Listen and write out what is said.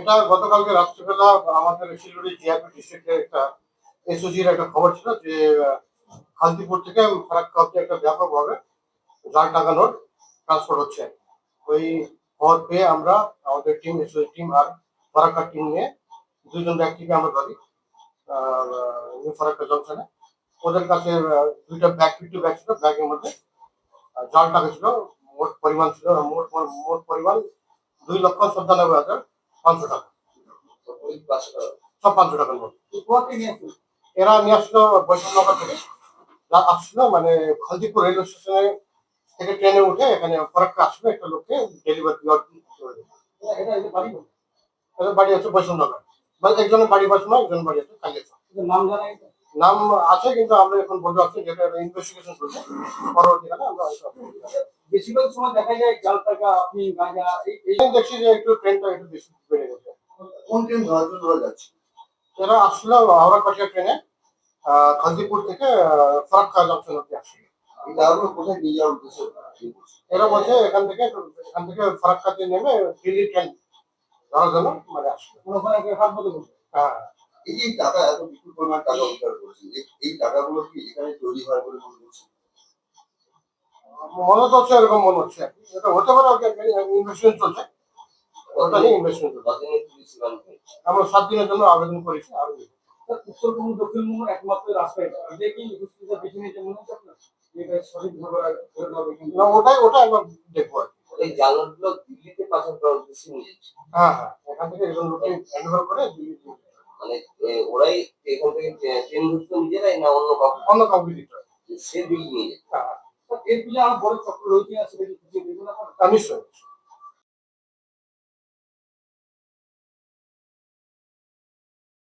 এটা গতকালকে রাত্রিবেলা আমাদের শিলিগুড়ি জিআরপি ডিস্ট্রিক্টের একটা এসওজির একটা খবর ছিল যে খালদিপুর থেকে ফারাক্কা অব্দি একটা ব্যাপকভাবে জাল টাঙানোর ট্রান্সপোর্ট হচ্ছে। ওই খবর পেয়ে আমরা, আমাদের টিম এসওজি টিম আর ফারাক্কা টিম নিয়ে দুজন ব্যক্তিকে আমরা ধরি নিউ ফারাক্কা জংশনে ওদের কাছে দুইটা ব্যাগ ফিফটি ব্যাগ ছিল ব্যাগের মধ্যে জাল টাকা ছিল, মোট পরিমাণ ছিল, মোট মোট পরিমাণ দুই লক্ষ সত্তানব্বই হাজার পাঁচশো টাকা। সব পাঁচশো টাকার নোট। এরা নিয়ে আসলো বৈষ্ণবনগর থেকে। আসলো মানে খালদিপুর রেলওয়ে স্টেশনে থেকে ট্রেনে উঠে এখানে ফরাক্কা আসলো একটা লোককে ডেলিভারি এদের বাড়ি আছে বৈষ্ণবনগর। মানে একজনের বাড়ি বৈষ্ণব একজন বাড়ি আছে কালিয়াচক। নাম জানা নাম আছে কিন্তু আমরা এখন বলতে পারছি যেটা ইনভেস্টিগেশন চলছে পরবর্তীকালে আমরা বেশিরভাগ সময় দেখা যায় জাল টাকা আপনি গাঁজা এই- দেখছি যে একটু ট্রেনটা একটু বেশি বেড়ে গেছে। কোন ট্রেন ধরার জন্য ওরা যাচ্ছে? এরা আসলো হাওড়া কাটিয়া ট্রেনে আহ, খালদিপুর থেকে আহ, ফরাক্কা জংশন অব্দি আসছিল কোথায় নিয়ে যাওয়ার উদ্দেশ্যে? এরা বলছে এখান থেকে এখান থেকে ফারাক্কাতে নেমে দিল্লি ট্রেন ধরার জন্য মানে আসবে। কোনো কোনো হাত মতো হ্যাঁ। এই টাকা এত বিপুল পরিমাণ টাকা উদ্ধার করেছে। এই- এই টাকাগুলো কি এখানে তৈরি হয় বলে মনে করছে মনে তো হচ্ছে এরকম মনে হচ্ছে। এটা হতে পারে ওকে ইনভেস্টমেন্ট চলছে। ওটা নিয়ে ইনভেস্টমেন্ট চলছে। আমরা সাত দিনের জন্য আবেদন করেছি আর উত্তরবঙ্গ দক্ষিণবঙ্গ একমাত্র রাস্তা এটা কি মনে হচ্ছে না ওটাই ওটা একবার দেখব আর এই জালগুলো দিল্লিতে পাচার করার উদ্দেশ্যে নিয়ে যাচ্ছে হ্যাঁ হ্যাঁ এখান থেকে একজন লোককে হ্যান্ডওভার করে দিল্লি দিয়ে দিতে হবে। মানে ওরাই এখান থেকে ট্রেন ধরতো নিজেরাই না অন্য কাউকে? অন্য কাউকে দিতে হবে সে দিল্লি নিয়ে যাচ্ছে হ্যাঁ। এর পিছনে আমার বড় চক্র রয়েছে সেটা কি খুঁজে বের করে নিশ্চয়ই